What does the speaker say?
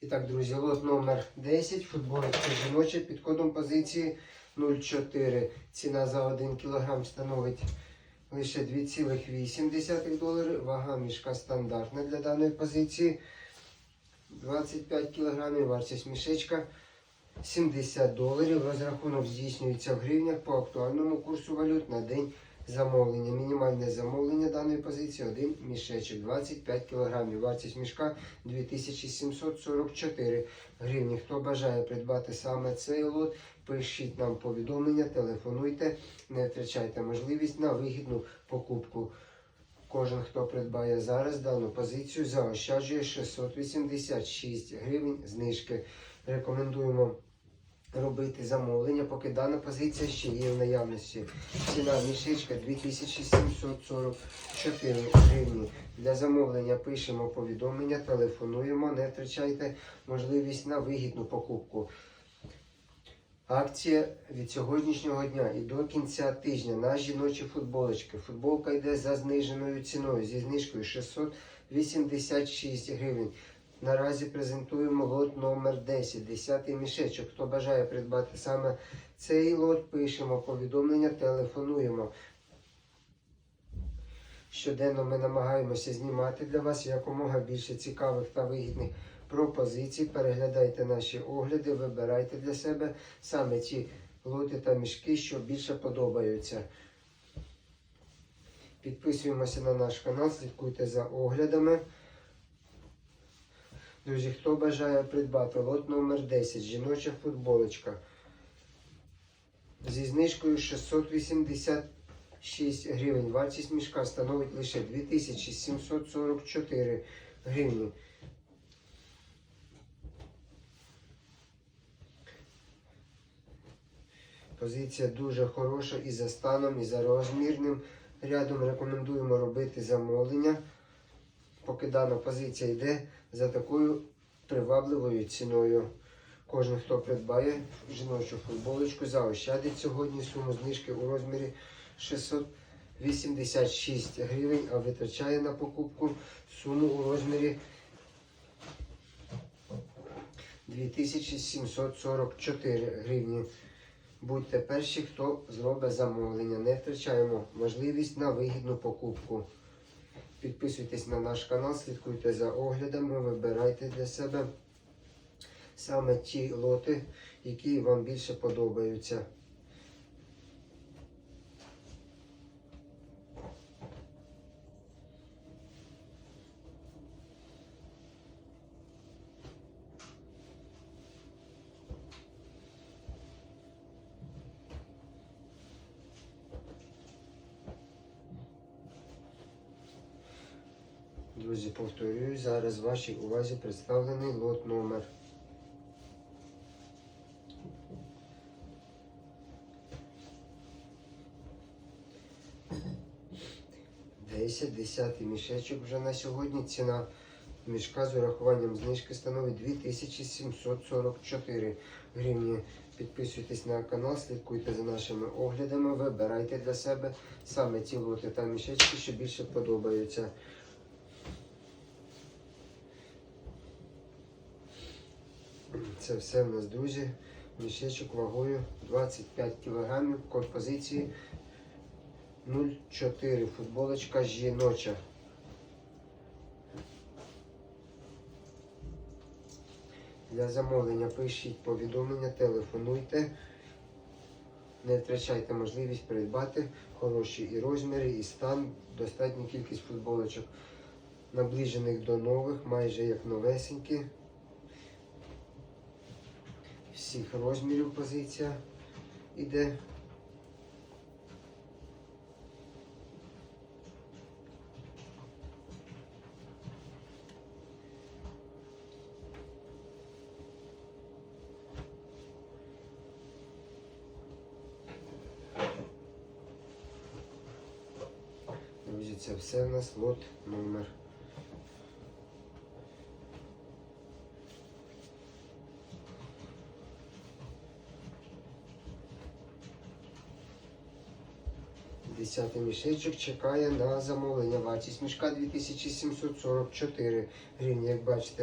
І так, друзі, лот номер 10, футболочка жіноча під кодом позиції 0,4. Ціна за 1 кг становить лише 2,8 доларів. Вага мішка стандартна для даної позиції. 25 кг, вартість мішечка 70 доларів. Розрахунок здійснюється в гривнях по актуальному курсу валют на день замовлення. Мінімальне замовлення даної позиції один мішечок 25 кг. Вартість мішка 2744 гривні. Хто бажає придбати саме цей лот, пишіть нам повідомлення, телефонуйте, не втрачайте можливість на вигідну покупку. Кожен, хто придбає зараз дану позицію, заощаджує 686 гривень знижки. Рекомендуємо робити замовлення, поки дана позиція ще є в наявності. Ціна мішечка 2744 гривні. Для замовлення пишемо повідомлення, телефонуємо, не втрачайте можливість на вигідну покупку. Акція від сьогоднішнього дня і до кінця тижня на жіночі футболочки. Футболка йде за зниженою ціною зі знижкою 686 гривень. Наразі презентуємо лот номер 10, 10 мішечок. Хто бажає придбати саме цей лот, пишемо повідомлення, телефонуємо. Щоденно ми намагаємося знімати для вас якомога більше цікавих та вигідних пропозицій. Переглядайте наші огляди, вибирайте для себе саме ті лоти та мішки, що більше подобаються. Підписуємося на наш канал, слідкуйте за оглядами. Друзі, хто бажає придбати лот номер 10, жіноча футболочка зі знижкою 686 гривень. Вартість мішка становить лише 2744 гривні. Позиція дуже хороша і за станом, і за розмірним рядом. Рекомендуємо робити замовлення, поки дана позиція йде за такою привабливою ціною. Кожен, хто придбає жіночу футболочку, заощадить сьогодні суму знижки у розмірі 686 гривень, а витрачає на покупку суму у розмірі 2744 гривні. Будьте перші, хто зробить замовлення. Не втрачаємо можливість на вигідну покупку. Підписуйтесь на наш канал, слідкуйте за оглядами, вибирайте для себе саме ті лоти, які вам більше подобаються. Друзі, повторюю, зараз вашій увазі представлений лот номер. Десять, десятий мішечок вже на сьогодні. Ціна мішка з урахуванням знижки становить 2744 гривні. Підписуйтесь на канал, слідкуйте за нашими оглядами, вибирайте для себе саме ті лоти та мішечки, що більше подобаються. Це все в нас, друзі. Мішечок вагою 25 кг, код позиції 0,4. Футболочка жіноча. Для замовлення пишіть повідомлення, телефонуйте. Не втрачайте можливість придбати хороші і розміри, і стан, достатня кількість футболочок, наближених до нових, майже як новесенькі всіх розмірів позиція іде. Це все в нас лот номер Десятий мішечок чекає на замовлення. Вартість мішка 2744 гривні. Як бачите,